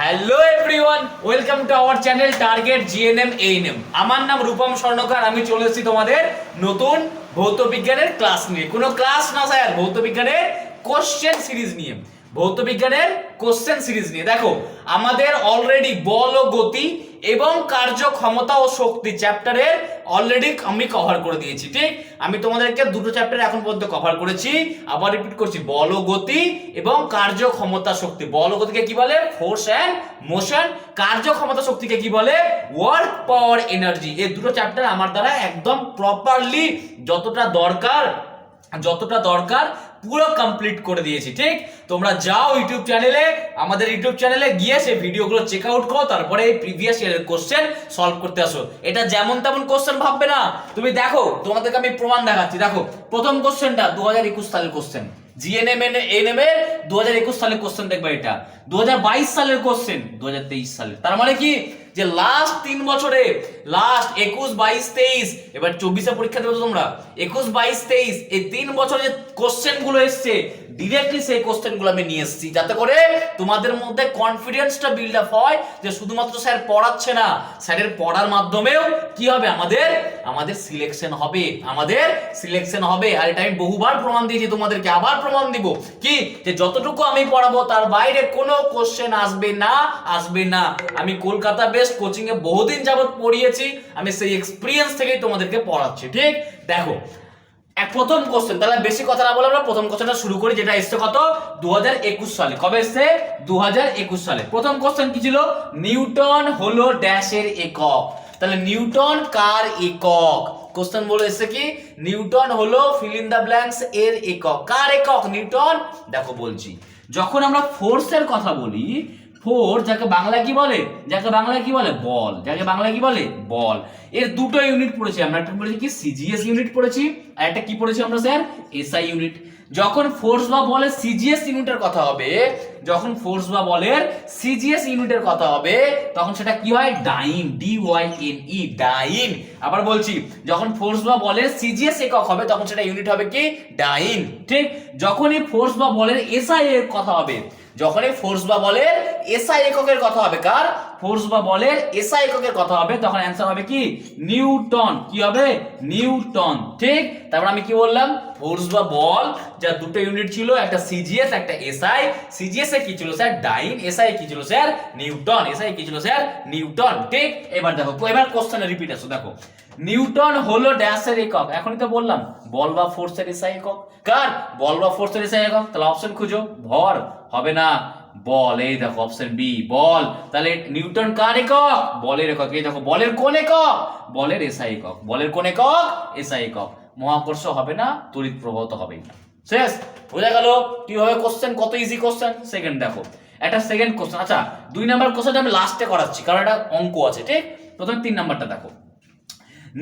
Hello everyone welcome to our channel target GNM ANM আমার নাম রূপম স্বর্ণকার, আমি চলে এসেছি তোমাদের নতুন ভৌত বিজ্ঞানের ক্লাস নিয়ে। কোনো ক্লাস না স্যার, ভৌত বিজ্ঞানের কোশ্চেন সিরিজ নিয়ে। ভৌত বিজ্ঞানের কোশ্চেন সিরিজ নিয়ে। দেখো, আমাদের অলরেডি বল ও গতি এবং কার্য ক্ষমতা ও শক্তি চ্যাপ্টারের অলরেডি আমি কভার করে দিয়েছি, ঠিক? আমি তোমাদেরকে দুটো চ্যাপ্টার এখন পর্যন্ত কভার করেছি, আবার রিপিট করছি। বল ও গতি এবং কার্য ক্ষমতা শক্তি। বল ও গতিকে কি বলে? ফোর্স অ্যান্ড মোশন কার্য ক্ষমতা শক্তিকে কি বলে? ওয়ার্ক পাওয়ার এনার্জি এই দুটো চ্যাপ্টার আমার দ্বারা একদম প্রপারলি যতটা দরকার যতটা দরকার পুরো কমপ্লিট করে দিয়েছি, ঠিক? তোমরা যাও ইউটিউব চ্যানেলে আমাদের ইউটিউব চ্যানেলে গিয়ে সেই ভিডিওগুলো চেক আউট করো, তারপরে এই প্রিভিয়াস ইয়ারের কোশ্চেন সলভ করতে আসো। এটা যেমন তেমন কোশ্চেন ভাববে না। তুমি দেখো, তোমাদেরকে আমি প্রমাণ দেখাচ্ছি। দেখো, প্রথম কোশ্চেনটা দু হাজার একুশ সালের কোশ্চেন জিএনএম এনএম এর দু হাজার একুশ সালের কোশ্চেন দেখবে এটা। দু হাজার বাইশ সালের কোশ্চেন দু হাজার তেইশ সালের। তার মানে কি? যে লাস্ট তিন বছরে লাস্ট একুশ, বাইশ, তেইশ, এবার চব্বিশে পরীক্ষা দেবে তোমরা, একুশ, বাইশ, তেইশ, এই তিন বছরে যে কোশ্চেনগুলো এসছে ডিরেক্টলি সেই কোশ্চেনগুলো আমি নিয়ে এসেছি, যাতে করে তোমাদের মধ্যে কনফিডেন্সটা বিল্ড আপ হয় যে শুধুমাত্র স্যার পড়াচ্ছে না স্যারের পড়ার মাধ্যমেও কি হবে? আমাদের আমাদের সিলেকশন হবে, আমাদের সিলেকশন হবে। আর এটা আমি বহুবার প্রমাণ দিয়েছি তোমাদেরকে, আবার প্রমাণ দিব। কি? যে যতটুকু আমি পড়াবো, তার বাইরে কোনো কোশ্চেন আসবে না আসবে না। আমি কলকাতা বেস্ট কোচিং এ বহুদিন যাবত পড়িয়েছি, আমি সেই এক্সপিরিয়েন্স থেকেই তোমাদেরকে পড়াচ্ছি, ঠিক? দেখো, এক প্রথম কোশ্চেন তাহলে বেশি কথা না বলে আমরা প্রথম কোশ্চেনটা শুরু করি, যেটা এসছে কত? দু সালে। কবে এসছে? দু সালে। প্রথম কোশ্চেন কি ছিল? নিউটন হলো ড্যাশের একক। তাহলে নিউটন কার একক? কোশ্চেন বলে এসছে কি? নিউটন হলো ফিল ইন দা ব্ল্যাঙ্কস এর একক। কার একক? নিউটন? দেখো বলছি। যখন আমরা ফোর্সের কথা বলি ফোর্স যাকে বাংলা কি বলে? যাকে বাংলা কি বলে? বল। যাকে বাংলা কি বলে? বল। এর দুটো ইউনিট পড়েছি আমরা। একটা পড়েছি কি? সিজিএস ইউনিট পড়েছি, আর একটা কি পড়েছি আমরা, স্যার? এসআই ইউনিট যখন ফোর্স বা বলের সিজিএস ইউনিটের কথা হবে, যখন ফোর্স বা বলের সিজিএস ইউনিটের কথা হবে, তখন সেটা কি হয়? Dyne. D Y N E dyne. আবার বলছি, যখন ফোর্স বা বলের সিজিএস একক হবে, তখন সেটা ইউনিট হবে কি? ডাইন। ঠিক? যখন এই ফোর্স বা বলের এসআই এর কথা হবে যখনই ফোর্স বা বলের এসআই এককের কথা হবে, কার? ফোর্স বা বলের এসআই এককের কথা হবে, তখন অ্যান্সার হবে কি? নিউটন। কি হবে? নিউটন। ঠিক? তারপর আমি কি বললাম? ফোর্স বা বল, যা দুটো ইউনিট ছিল, একটা সিজিএস একটা এসআই সিজিএস এ কি ছিল স্যার ডাইন। এসআই কি ছিল স্যার নিউটন। এসআই কি ছিল স্যার নিউটন। ঠিক? এবার দেখো, এবার কোশ্চেনে রিপিট আসো, দেখো। নিউটন হলো ড্যাশের একক। এখনই তো বললাম, বল বা ফোর্সের এসআই একক। কার? বল বা ফোর্সের এসআই একক? তাহলে অপশন খুঁজো। ভর, হবে না। বল, এই দেখো অপশন বি বল। তাহলে নিউটন কার একক? বলের একক। এই দেখো, বলের কোন একক? বলের এসআই একক। বলের কোন একক? এসআই একক। মহাকর্ষ হবে না, তড়িৎ প্রবাহ তো হবেই। শেষ। বোঝা গেল? কীভাবে কোশ্চেন কত ইজি কোশ্চেন সেকেন্ড দেখো। একটা সেকেন্ড কোশ্চেন আচ্ছা দুই নাম্বার কোশ্চেনটা আমি লাস্টে করাচ্ছি, কারণ এটা অঙ্ক আছে, ঠিক? প্রথমে তিন নাম্বারটা দেখো।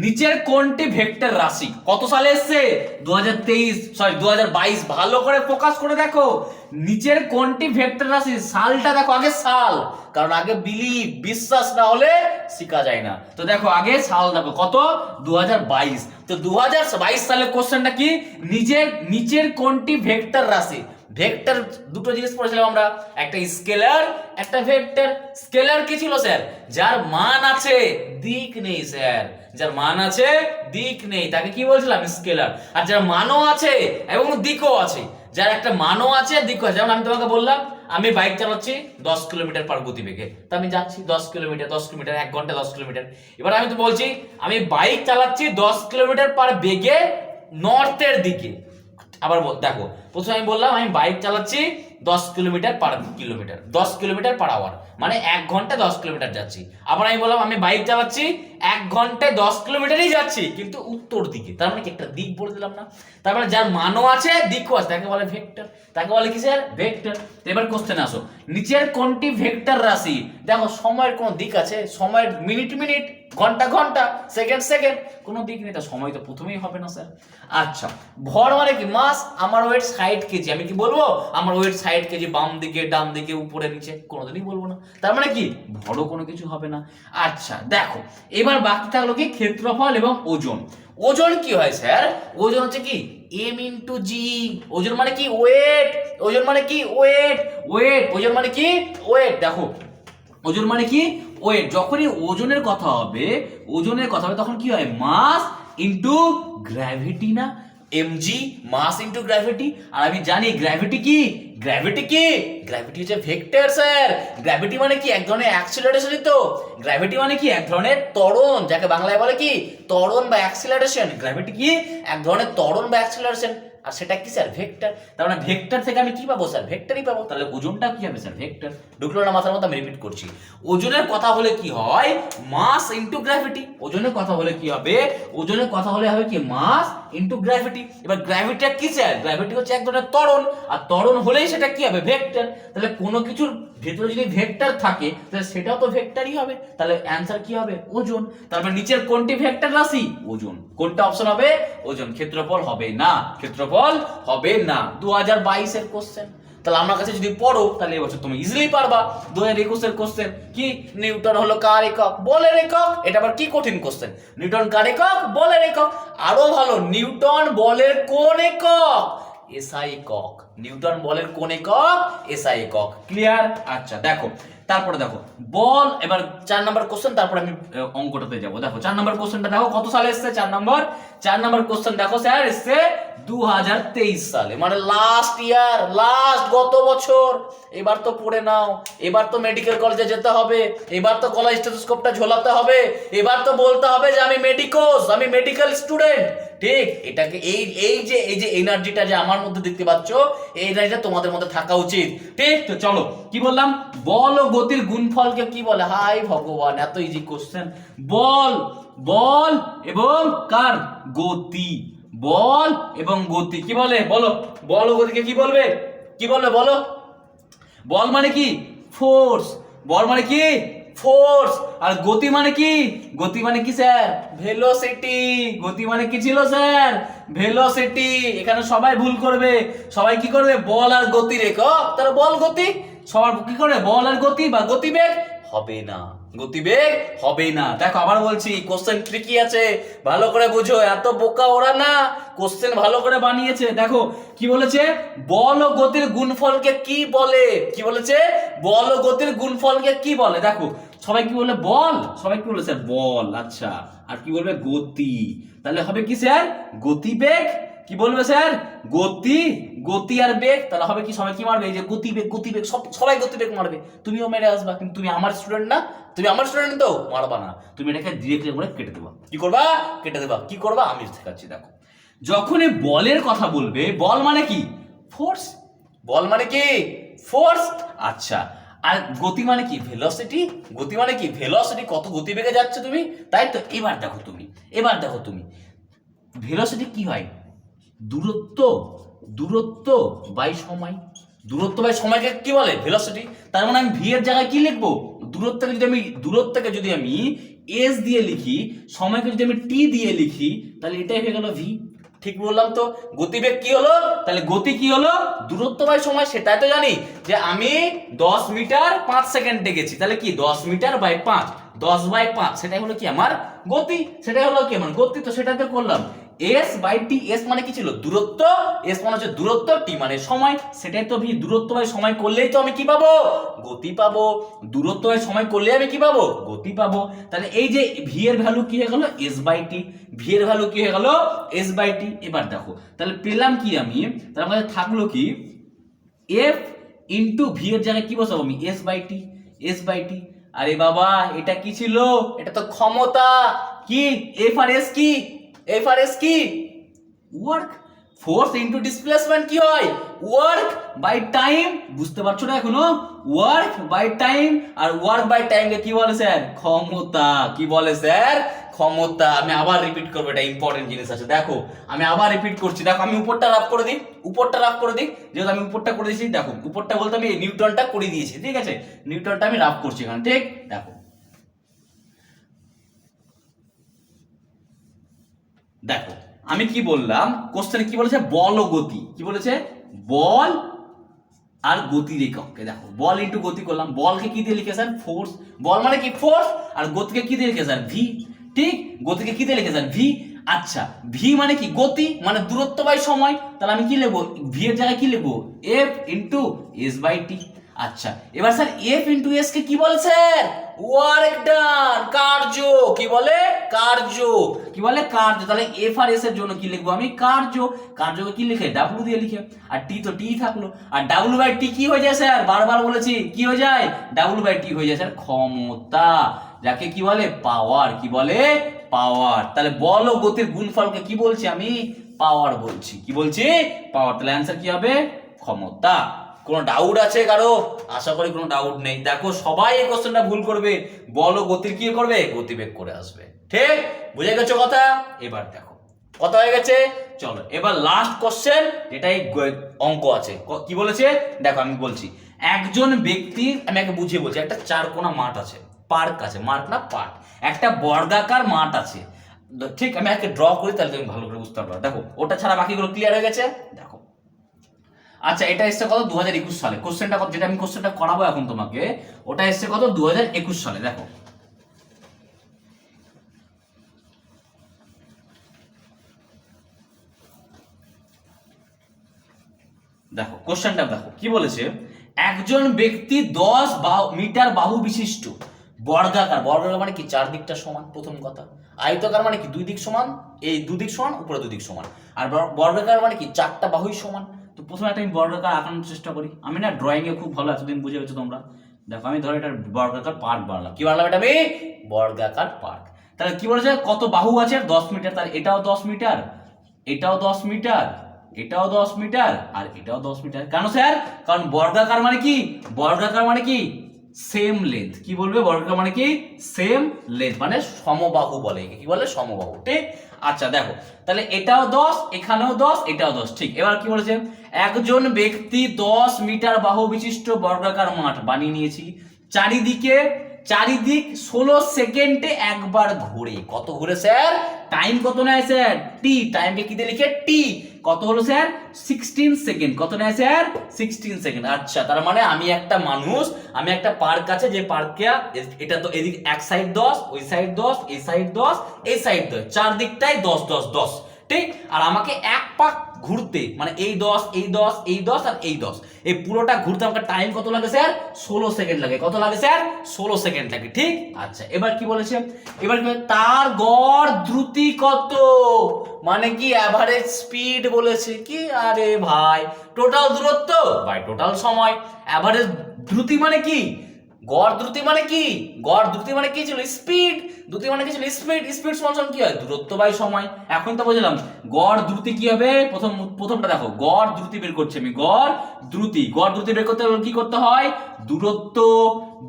নিচের কোনটি ভেক্টর রাশি? কত সালে এসছে? দু হাজার তেইশ সরি দু হাজার বাইশ। ভালো করে ফোকাস করে দেখো। নিচের কোনটি ভেক্টর রাশি? সালটা দেখো, আগে সাল। কারণ আগে বিলিভ বিশ্বাস না হলে শেখা যায় না। তো দেখো, আগে সাল দেখো, কত? দু হাজার বাইশ। তো দু হাজার বাইশ সালের কোশ্চেনটা কি? নিজের নিচের কোনটি ভেক্টর রাশি? ভেক্টর দুটো জিনিস পড়েছিলাম আমরা। একটা স্কেলার, একটা ভেক্টর। স্কেলার কি ছিল, স্যার? যার মান আছে, দিক নেই, স্যার। যার মান আছে, দিক নেই। তাকে কি বলছিলাম? স্কেলার। আর যার মানও আছে এবং দিকও আছে। যার একটা মানও আছে দিকও আছে। যেমন আমি তোমাকে বললাম, আমি বাইক চালাচ্ছি দশ কিলোমিটার পার গতিবেগে। তো আমি যাচ্ছি দশ কিলোমিটার দশ কিলোমিটার, এক ঘণ্টা দশ কিলোমিটার। এবার আমি তো বলছি, আমি বাইক চালাচ্ছি দশ কিলোমিটার পার বেগে নর্থের দিকে। আবার দেখো, প্রথমে আমি বললাম, আমি বাইক চালাচ্ছি দশ কিলোমিটার পার কিলোমিটার দশ কিলোমিটার পার আওয়ার মানে এক ঘন্টায় দশ কিলোমিটার যাচ্ছি। আবার আমি বললাম, আমি বাইক চালাচ্ছি এক ঘন্টায় দশ কিলোমিটারই যাচ্ছি, কিন্তু উত্তর দিকে, তার মানে কি একটা দিক বলে দিলাম না? তারপরে যার মানও আছে, দিকও আছে, তাকে বলে ভেক্টর তাকে বলে কি স্যার ভেক্টর এবার কোশ্চেন আসো, নিচের কোনটি ভেক্টর রাশি? দেখো, সময়ের কোন দিক আছে, সময়ের মিনিট মিনিট ঘণ্টা ঘণ্টা সেকেন্ড সেকেন্ড কোনো দিক নেই, তা সময় তো প্রথমেই হবে না স্যার আচ্ছা ভর মানে কি? মাস আমার ওয়েট ষাট কেজি। আমি কি বলব? আমার ওয়েট ষাট কেজি, বাম দিকে, ডান দিকে, উপরে, নিচে। কোনোদিনই বলব না। তার মানে কি? ভরও কোনো কিছু হবে না। আচ্ছা দেখো, এবার বাকি থাকল কি? ক্ষেত্রফল এবং ওজন। ওজন কি হয় স্যার ওজন হচ্ছে কি? এম ইন্টু জি ওজন মানে কি? ওয়েট ওজন মানে কি? ওয়েট ওয়েট ওজন মানে কি? ওয়েট দেখো, ওজন মানে কি? ওয়েট, যখনই ওজনের কথা হবে, ওজনের কথা হবে, তখন কি হয়? মাস ইনটু গ্র্যাভিটি না? এমজি মাস ইনটু গ্র্যাভিটি আর আমি জানি গ্র্যাভিটি কি? গ্র্যাভিটি কি? গ্র্যাভিটি হচ্ছে ভেক্টর স্যার গ্র্যাভিটি মানে কি? এক ধরনের অ্যাক্সিলারেশনই তো। গ্র্যাভিটি মানে কি? এক ধরনের ত্বরণ, যাকে বাংলায় বলে কি? ত্বরণ বা অ্যাক্সিলারেশন গ্র্যাভিটি কি? এক ধরনের ত্বরণ বা অ্যাক্সিলারেশন আর সেটা কি স্যার? ভেক্টর। তার মানে ভেক্টর থেকে আমি কি পাবো স্যার? ভেক্টরই পাবো। তাহলে ওজনটা কি হবে স্যার? ভেক্টর। ঢুকলো না মাথার মতো আমি রিপিট করছি। ওজনের কথা হলে কি হয়? মাস ইনটু গ্র্যাভিটি ওজনের কথা হলে কি হবে? ওজনের কথা হলে হবে কি? মাস ইনটু গ্র্যাভিটি এবার গ্র্যাভিটিটা কি স্যার? গ্র্যাভিটি হচ্ছে এক ধরনের ত্বরণ। আর ত্বরণ হলেই সেটা কি হবে? ভেক্টর। তাহলে কোনো কিছুর ভেতরে যদি ভেক্টর থাকে, তাহলে সেটাও তো ভেক্টরই হবে। তাহলে অ্যান্সার কি হবে? ওজন। তারপর নিচের কোনটি ভেক্টর রাশি? ওজন। কোনটা অপশন হবে? ওজন। ক্ষেত্রফল হবে না। ক্ষেত্রফল হবে না। দু হাজার বাইশের কোশ্চেন তাহলে আমার কাছে যদি পড়ো, তাহলে এবছর তুমি ইজিলি পারবা। দু হাজার একুশের কোশ্চেন কি? নিউটন হলো কার একক? বলের একক। এটা আবার কি কঠিন কোশ্চেন নিউটন কার একক? বলের একক। আরও ভালো, নিউটন বলের কোন একক? এসআই কক নিউটন বলের কোন একক এসআই কক ক্লিয়ার আচ্ছা দেখো। তারপরে দেখো, বল, এবার চার নাম্বার কোশ্চেন তারপরে আমি অঙ্কটাতে যাব। দেখো, চার নাম্বার কোশ্চেনটা দেখো, কত সালে এসেছে চার নাম্বার চার নাম্বার কোশ্চেন দেখো, স্যার, এসেছে দু সালে মানে লাস্ট ইয়ার লাস্ট গত বছর। এবার তো পড়ে নাও, এবার তো মেডিকেল কলেজে যেতে হবে, এবার তো গলায় স্টেথোস্কোপটা ঝোলাতে হবে, এবার তো বলতে হবে যে আমি মেডিকোস আমি মেডিকেল স্টুডেন্ট ঠিক, এটাকে এই এই যে এই যে এনার্জিটা যে আমার মধ্যে দেখতে পাচ্ছ, এই এনার্জিটা তোমাদের মধ্যে থাকা উচিত। ঠিক, তো চলো, কি বললাম? বল ও গতির গুণফলকে কি বলে? হাই ভগবান, এত ইজি কোশ্চেন বল বল এবং কার? গতি। বল এবং গতি। কি বলে? বলো। বল ও গতিকে কি বলবে? কি বলবে বলো? বল মানে কি? ফোর্স বল মানে কি? ফোর্স আর গতি মানে কি? গতি মানে কি স্যার ভেলোসিটি গতি মানে কি ছিল স্যার ভেলোসিটি এখানে সবাই ভুল করবে। সবাই কি করবে? বল আর গতি একক তার বল, গতি সবার কি করে? বল আর গতি বা গতিবেগ? হবে না। গতিবেগ হবে না। দেখো, আবার বলছি কোশ্চেন ট্রিকি আছে। ভালো করে বুঝো, এত বোকা ওরা না। কোশ্চেন ভালো করে বানিয়েছে। দেখো, কি বলেছে? বল ও গতির গুণফলকে কি বলে? কি বলেছে? বল ও গতির গুণফলকে কি বলে? দেখো, সবাই কি বলে বল? সবাই কি বলে স্যার? বল আচ্ছা। আর কি বলবে? গতি। তাহলে হবে কি স্যার? গতিবেগ কি বলবে স্যার? গতি গতি আর বেগ, তাহলে হবে কি সবাই কি মারবে? এই যে গতিবেগ গতিবেগ সব সবাই গতিবেগ মারবে। তুমিও মেরে আসবা, কিন্তু তুমি আমার স্টুডেন্ট না। তুমি আমার স্টুডেন্ট তো, মারবা না। তুমি এটাকে ডিরেক্টলি করে কেটে দেবা। কি করবা? কেটে দেবা। কি করবা? আমি শেখাচ্ছি, দেখো। যখনই বলের কথা বলবে, বল মানে কি? ফোর্স বল মানে কি? ফোর্স আচ্ছা। আর গতি মানে কি? ভেলোসিটি গতি মানে কি? ভেলোসিটি কত গতিবেগে যাচ্ছে তুমি? তাই তো, এবার দেখো তুমি। এবার দেখো তুমি। ভেলোসিটি কি হয়? দূরত্ব দূরত্ব বাই সময়। দূরত্ব বাই সময়কে কি বলে? ভেলোসিটি তার মানে আমি ভি এর জায়গায় কি লিখব? দূরত্বকে যদি আমি, দূরত্বকে যদি আমি এস দিয়ে লিখি, সময়কে যদি আমি টি দিয়ে লিখি, তাহলে এটাই হয়ে গেল ভি ঠিক বললাম তো? গতিবেগ কি হলো? তাহলে গতি কি হলো? দূরত্ব বাই সময়, সেটাই তো জানি যে আমি দশ মিটার পাঁচ সেকেন্ডে গেছি। তাহলে কি? দশ মিটার বাই পাঁচ। দশ বাই পাঁচ, সেটাই হলো কি আমার গতি? সেটাই হলো কি আমার গতি? তো সেটাতে করলাম। এস বাই টি এস মানে কি ছিল? দূরত্ব এস মানে হচ্ছে দূরত্ব টি মানে সময়। সেটাই তো ভি দূরত্ব বাই সময় করলেই তো আমি কি পাবো? গতি পাবো। দূরত্ব বাই সময় করলে আমি কি পাবো? গতি পাবো। তাহলে এই যে ভি এর ভ্যালু কি হয়ে গেল? এস বাই টি ভি এর ভ্যালু কি হয়ে গেল? এস বাই টি এবার দেখো, তাহলে পেলাম কি আমি? তার মধ্যে থাকল কি? এফ ইন্টু ভি এর জায়গায় কি বসাবো আমি? S by T S by T আরে বাবা, এটা কি ছিল? এটা তো ক্ষমতা। কি? এফ আর এস কি? এফ আর এস কি? ওয়ার্ক ফোর্স ইনটু ডিসপ্লেসমেন্ট কি হয়? ওয়ার্ক বাই টাইম বুঝতে পারছ না এখনও? ওয়ার্ক বাই টাইম আর ওয়ার্ক বাই টাইমকে কি বলে স্যার ক্ষমতা। কি বলে স্যার ক্ষমতা। আমি আবার রিপিট করব, এটা ইম্পর্টেন্ট জিনিস আছে। দেখো, আমি আবার রিপিট করছি। দেখো, আমি উপরটা রাফ করে দিই, উপরটা রাফ করে দিই। যেহেতু আমি উপরটা করে দিয়েছি, দেখো, উপরটা বলতে আমি নিউটনটা করে দিয়েছি, ঠিক আছে? নিউটনটা আমি রাফ করছি এখানে, ঠিক? দেখো। দেখো, আমি কি বললাম? কোশ্চেনে কি বলেছে? বল ও গতি। কি বলেছে? বল আর গতির এককে। দেখো, বল ইন্টু গতি করলাম। বলকে কি দিয়ে লিখেছেন? ফোর্স বল মানে কি? ফোর্স আর গতিকে কি দিয়ে লিখেছেন? ভি ঠিক? গতিকে কি দিয়ে লিখেছেন? ভি আচ্ছা ভি মানে কি? গতি মানে দূরত্ব বাই সময়। তাহলে আমি কি লিখব? ভি এর জায়গায় কি লিখব? F into S by T আচ্ছা এবার স্যার এফ ইন্টু এস কে কি বলে স্যার ওয়ার্ক ডান কার্য কি বলে? কার্য কি বলে? কার্য তাহলে এফ আর এস এর জন্য কি লিখব আমি? কার্য কার্যকে কি লিখে? ডাব্লু দিয়ে লিখে। আর টি তো টি থাকল। আর ডাব্লু বাই টি কি হয়ে যায় স্যার বারবার বলেছি, কি হয়ে যায়? ডাব্লু বাই টি হয়ে যায় স্যার ক্ষমতা। যাকে কি বলে? পাওয়ার কি বলে? পাওয়ার তাহলে বল গতির গুণফলকে কি বলছি আমি? পাওয়ার বলছি। কি বলছি? পাওয়ার তাহলে অ্যান্সার কি হবে? ক্ষমতা। কোনো ডাউট আছে কারও? আশা করি কোনো ডাউট নেই। দেখো, সবাই এই কোশ্চেনটা ভুল করবে। বল, গতির কি করবে? গতিবেগ করে আসবে। ঠিক? বুঝে গেছো কথা? এবার দেখো। কত হয়ে গেছে? চলো, এবার লাস্ট কোশ্চেন যেটাই অঙ্ক আছে। কি বলেছে? দেখো, আমি বলছি। একজন ব্যক্তি, আমি আগে বুঝিয়ে বলছি, একটা চার কোনা মাঠ আছে। পার্ক আছে। মাঠ না, পার্ক। একটা বর্গাকার মাঠ আছে। ঠিক, আমি আগে ড্র করি, তাহলে তুমি ভালো করে বুঝতে পারবে। দেখো, ওটা ছাড়া বাকিগুলো ক্লিয়ার হয়ে গেছে? দেখো। আচ্ছা এটা এসছে কত? দু হাজার একুশ সালে। কোশ্চেনটা যেটা আমি কোশ্চেনটা করাবো এখন তোমাকে, ওটা এসছে কত? দু হাজার একুশ সালে, দেখো। দেখো কোশ্চেনটা দেখো, কি বলেছে? একজন ব্যক্তি দশ মিটার বাহু বিশিষ্ট। বর্গাকার। বর্গাকার মানে কি? চার দিকটা সমান, প্রথম কথা। আয়তাকার মানে কি? দুই দিক সমান, এই দুদিক সমান, উপরে দুদিক সমান। আর বর- বর্গাকার মানে কি? চারটা বাহুই সমান। প্রথমে একটা আমি বর্গাকার আঁকানোর চেষ্টা করি। আমি না ড্রয়িংয়ে খুব ভালো এতদিন বুঝে গেছো তোমরা। দেখো, আমি ধরো এটা বর্গাকার পার্ক বাড়লাম কি বাড়লাম এটা আমি? বর্গাকার পার্ক। তাহলে কি বলেছে? কত বাহু আছে? দশ মিটার। তাহলে এটাও দশ মিটার, এটাও দশ মিটার, এটাও দশ মিটার, আর এটাও দশ মিটার। কেন স্যার? কারণ বর্গাকার মানে কি? বর্গাকার মানে কি? সেম লেন্থ কি বলবে বর্গাকার মানে কি? সেম লেন্থ মানে সমবাহু বলে। কি বলে? সমবাহু। ঠিক? আচ্ছা দেখো। তাহলে এটাও দশ, এখানেও দশ, এটাও দশ। ঠিক? এবার কি বলেছে? একজন ব্যক্তি দশ মিটার বাহু বিশিষ্ট বর্গাকার মাঠ বানিয়ে নিয়েছি। চারিদিকে চারিদিক ষোলো সেকেন্ডে একবার ঘুরে। কত ঘুরে স্যার? টাইম কত নেয় স্যার? টি টাইমকে কি দিয়ে লিখে? টি কত হলো স্যার? সিক্সটিন সেকেন্ড কত নেয় স্যার? সিক্সটিন সেকেন্ড আচ্ছা তার মানে আমি একটা মানুষ, আমি একটা পার্ক আছে, যে পার্কে এটা তো এদিক এক সাইড দশ, ওই সাইড দশ এই সাইড দশ এই সাইড দশ। চার দিকটাই দশ দশ দশ। ঠিক আর আমাকে এক পাক ঘুরতে। মানে এই দশ এই দশ এই দশ আর এই দশ। এই পুরোটা ঘুরতে আমাকে টাইম কত লাগে স্যার ষোলো সেকেন্ড লাগে। কত লাগে স্যার ষোলো সেকেন্ড লাগে, ঠিক? আচ্ছা এবার কি বলেছে? এবার কি তার গড় দ্রুতি কত? মানে কি অ্যাভারেজ স্পিড বলেছে কি? আরে ভাই টোটাল দূরত্ব? ভাই টোটাল সময়। অ্যাভারেজ দ্রুতি মানে কি? গড় দ্রুতি মানে কি? গড় দ্রুতি মানে কি ছিল? স্পিড দ্রুতি মানে কি ছিল? স্পিড স্পিড সমান কি হয়? দূরত্ব বাই সময়। এখন তো বুঝলাম, গড় দ্রুতি কি হবে? প্রথম, প্রথমটা দেখো, গড় দ্রুতি বের করছি আমি। গড় দ্রুতি। গড় দ্রুতি বের করতে হলে কি করতে হয়? দূরত্ব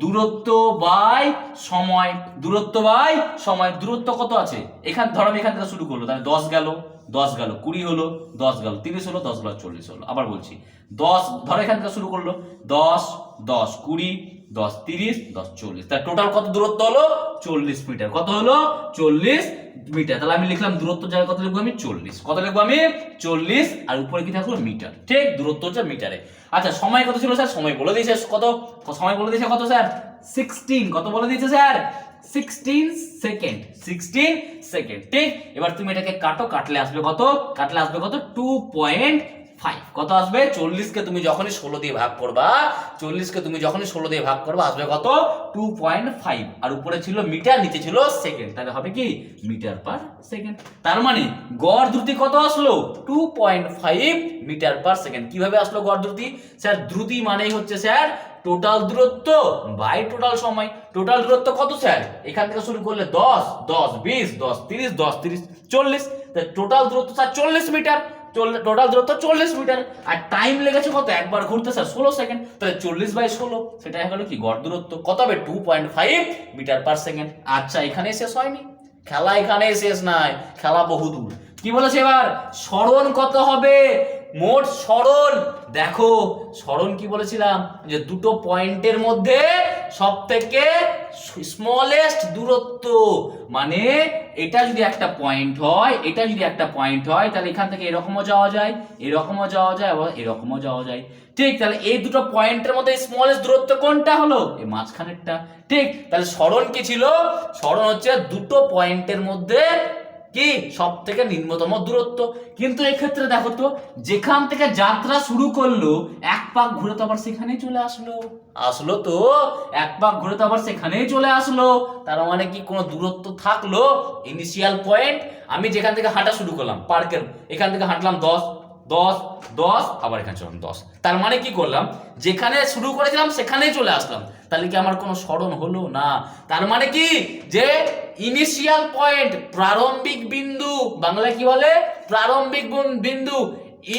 দূরত্ব বাই সময়। দূরত্ব বাই সময়। দূরত্ব কত আছে? এখান, ধরো আমি এখান থেকে শুরু করল, তাহলে দশ গেল দশ গেল, কুড়ি হলো, দশ গেল, তিরিশ হলো, দশ গেল, চল্লিশ হলো, আবার বলছি। দশ, ধরো এখান থেকে শুরু করল, দশ দশ, কুড়ি দশ তিরিশ, দশ চল্লিশ। তার টোটাল কত দূরত্ব হলো? চল্লিশ মিটার কত হলো? চল্লিশ মিটার তাহলে আমি লিখলাম দূরত্ব জায়গায় কত লিখব আমি? চল্লিশ। কত লিখব আমি? চল্লিশ। আর উপরে কি থাকল? মিটার ঠিক, দূরত্ব হচ্ছে মিটারে আচ্ছা সময় কত ছিল স্যার? সময় বলে দিয়েছে কত? সময় বলে দিয়েছে কত স্যার? সিক্সটিন কত বলে দিয়েছে sir? Sixteen second sixteen second ঠিক, এবার তুমি এটাকে কাটো, কাটলে আসবে কত? কাটলে আসবে কত? টু পয়েন্ট ফাইভ কত আসবে? চল্লিশকে তুমি যখনই ষোলো দিয়ে ভাগ করবা, চল্লিশকে তুমি যখনই ষোলো দিয়ে ভাগ করবা, আসবে কত? টু পয়েন্ট ফাইভ আর উপরে ছিল মিটার, নিচে ছিল সেকেন্ড তাহলে হবে কি? মিটার পার সেকেন্ড তার মানে গড় দ্রুতি কত আসলো? Two point five metre per second কীভাবে আসলো গড় দ্রুতি? স্যার, দ্রুতি মানেই হচ্ছে, স্যার টোটাল দূরত্ব বাই টোটাল সময়। টোটাল দূরত্ব কত, স্যার? এখান থেকে শুরু করলে দশ দশ, বিশ, দশ, তিরিশ দশ, তিরিশ, চল্লিশ। টোটাল দূরত্ব, স্যার, চল্লিশ মিটার। টোটাল দূরত্ব চল্লিশ মিটার। আর টাইম লেগেছে কত? একবার ঘুরতে স্যার, ষোলো সেকেন্ড তাহলে চল্লিশ বাই ষোলো, সেটা হয়ে গেলো কি? গড় দূরত্ব। কত হবে? Two point five metre per second আচ্ছা এখানে শেষ হয়নি। খেলা এখানে শেষ নাই। খেলা বহুদূর। কি বলেছে এবার? স্মরণ কত হবে? মোট স্মরণ দেখো স্মরণ কি বলেছিলাম? যে দুটো পয়েন্টের মধ্যে সব থেকে স্মলেস্ট দূরত্ব। মানে এটা যদি একটা পয়েন্ট হয়, এটা যদি একটা পয়েন্ট হয়, তাহলে এখান থেকে এরকমও যাওয়া যায়, এরকমও যাওয়া যায়, আবার এরকমও যাওয়া যায়। ঠিক, তাহলে এই দুটো পয়েন্টের মধ্যে স্মলেস্ট দূরত্ব কোনটা হলো? এই মাঝখানেরটা। ঠিক, তাহলে স্মরণ কি ছিল? স্মরণ হচ্ছে দুটো পয়েন্টের মধ্যে কি? সব থেকে নিম্নতম দূরত্ব। কিন্তু এক্ষেত্রে দেখো তো, যেখান থেকে যাত্রা শুরু করল, এক পাক ঘুরে তো আবার সেখানেই চলে আসলো। আসলো তো, এক পাক ঘুরে তো আবার সেখানেই চলে আসলো। তার মানে কি কোনো দূরত্ব থাকল? ইনিশিয়াল পয়েন্ট আমি যেখান থেকে হাঁটা শুরু করলাম, পার্কের, এখান থেকে হাঁটলাম দশ দশ দশ, আবার এখানে চললাম দশ। তার মানে কি করলাম? যেখানে শুরু করেছিলাম, সেখানেই চলে আসলাম। তাহলে কি আমার কোনো স্মরণ হলো? না। তার মানে কি? যে ইনিশিয়াল পয়েন্ট প্রারম্ভিক বিন্দু, বাংলায় কি বলে? প্রারম্ভিক বিন্দু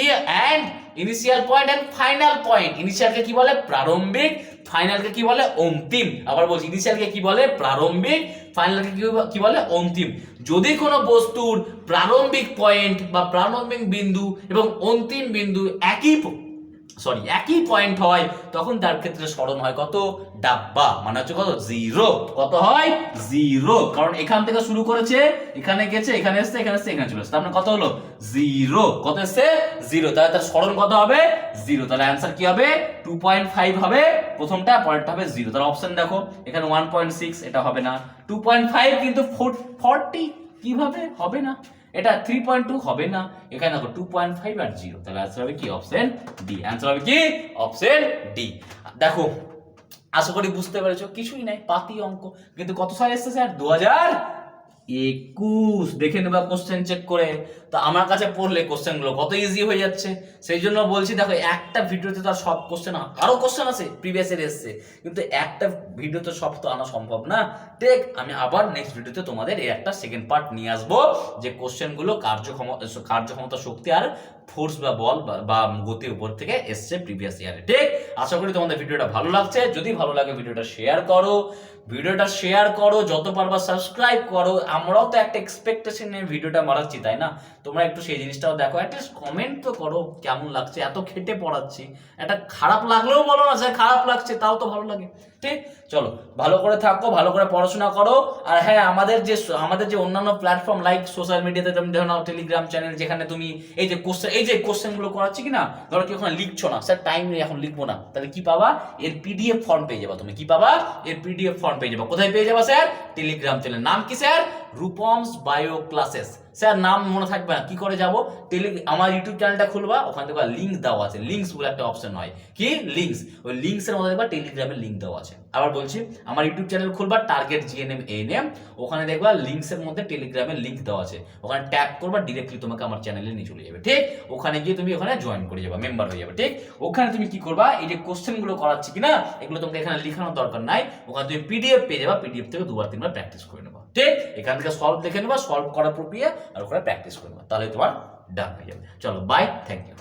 E and initial point and final point ইনিশিয়ালকে কি বলে? প্রারম্ভিক ফাইনালকে কি বলে? অন্তিম। আবার বলছি ইনিশিয়ালকে কি বলে? প্রারম্ভিক ফাইনালকে কি বলে? অন্তিম। যদি কোনো বস্তুর প্রারম্ভিক পয়েন্ট বা প্রারম্ভিক বিন্দু এবং অন্তিম বিন্দু একই সরি একই পয়েন্ট হয়, তখন তার ক্ষেত্রে স্মরণ হয় কত? ডাব্বা। মানে হচ্ছে কত? জিরো কত হয়? জিরো কারণ এখান থেকে শুরু করেছে, এখানে গেছে, এখানে এসছে এখানে এসছে, এখানে চলে এসছে। তার মানে কত হলো? জিরো কত এসছে? জিরো তাহলে তার স্মরণ কত হবে? জিরো তাহলে অ্যান্সার কি হবে? টু পয়েন্ট ফাইভ হবে। প্রথমটা, পরেরটা হবে জিরো তাহলে অপশন দেখো, এখানে ওয়ান পয়েন্ট সিক্স এটা হবে না। টু পয়েন্ট ফাইভ কিন্তু ফোরটি কীভাবে? হবে না। এটা থ্রি পয়েন্ট টু হবে না। এখানে দেখো টু পয়েন্ট ফাইভ আর জিরো তাহলে অ্যান্সার হবে কি? অপশন ডি অ্যান্সার হবে কি? অপশন ডি দেখো, আশা করি বুঝতে পেরেছ। কিছুই নাই, পাতি অঙ্ক। কিন্তু কত সাল এসেছে স্যার? দু হাজার একুশ। দেখে নেবা কোশ্চেন চেক করে। তো আমার কাছে পড়লে কোশ্চেনগুলো কত ইজি হয়ে যাচ্ছে। সেই জন্য বলছি, দেখো, একটা ভিডিওতে তো আর সব কোশ্চেন আরও কোশ্চেন আছে প্রিভিয়াস এর এসছে। কিন্তু একটা ভিডিওতে সব তো আনা সম্ভব না। ঠিক আমি আবার নেক্সট ভিডিওতে তোমাদের এই একটা সেকেন্ড পার্ট নিয়ে আসব, যে কোশ্চেনগুলো কার্যক্ষমতা কার্যক্ষমতা, শক্তি আর ফোর্স বা বল বা- গতির উপর থেকে এসছে প্রিভিয়াস ইয়ারে ঠিক? আশা করি তোমাদের ভিডিওটা ভালো লাগছে। যদি ভালো লাগে ভিডিওটা শেয়ার করো। ভিডিওটা শেয়ার করো। যত পারবা সাবস্ক্রাইব করো। আমরাও তো একটা এক্সপেকটেশন নিয়ে ভিডিওটা মারাচ্ছি তাই না? তোমরা একটু সেই জিনিসটাও দেখো। অ্যাটলিস্ট কমেন্ট তো করো, কেমন লাগছে? এত খেটে পড়াচ্ছি। এটা খারাপ লাগলেও বলো না স্যার খারাপ লাগছে, তাও তো ভালো লাগে। ঠিক চলো, ভালো করে থাকো, ভালো করে পড়াশোনা করো। আর হ্যাঁ আমাদের যে আমাদের যে অন্যান্য প্ল্যাটফর্ম লাইক সোশ্যাল মিডিয়াতে তুমি না টেলিগ্রাম চ্যানেল যেখানে তুমি এই যে কোশ্চেন এই যে কোশ্চেনগুলো করাচ্ছি কি না, ধরো কি ওখানে লিখছো না স্যার টাইম নেই, এখন লিখব না। তাহলে কি পাবা? এর পিডিএফ ফর্ম পেয়ে যাবা তুমি। কি পাবা? এর পিডিএফ ফর্ম পেয়ে যাবা। কোথায় পেয়ে যাবা স্যার টেলিগ্রাম চ্যানেল নাম কি sir Rupam's bio classes sir, নাম মনে থাকবে না। কি করে যাব? টেলি আমার ইউটিউব চ্যানেলটা খুলবা, ওখানে দেখবা লিঙ্ক দেওয়া আছে। লিঙ্কস বলে একটা অপশন হয়। কি? লিঙ্কস ওই লিঙ্কসের মধ্যে দেখবা টেলিগ্রামের লিঙ্ক দেওয়া আছে। আবার বলছি, আমার ইউটিউব চ্যানেল খুলবা টার্গেট জিএনএম এএনএম ওখানে দেখবা লিঙ্কস এর মধ্যে টেলিগ্রামের লিঙ্ক দেওয়া আছে। ওখানে ট্যাপ করবা ডিরেক্টলি তোমাকে আমার চ্যানেলে নিয়ে চলে যাবে, ঠিক? ওখানে গিয়ে তুমি ওখানে জয়েন করে যাবে মেম্বার হয়ে যাবে, ঠিক? ওখানে তুমি কি করবা, এই যে কোশ্চেনগুলো করাচ্ছি কিনা, এগুলো তোমাকে এখানে লেখানোর দরকার নাই। ওখানে তুমি পিডিএফ পেয়ে যাবা পিডিএফ থেকে দুবার, তিনবার প্র্যাকটিস করে নেবা, ঠিক? এখান থেকে সলভ দেখে নেবা সলভ করার প্রক্রিয়া, আর ওখানে প্র্যাকটিস করে নেবা, তাহলে তোমার ডান হয়ে যাবে। চলো বাই থ্যাংক ইউ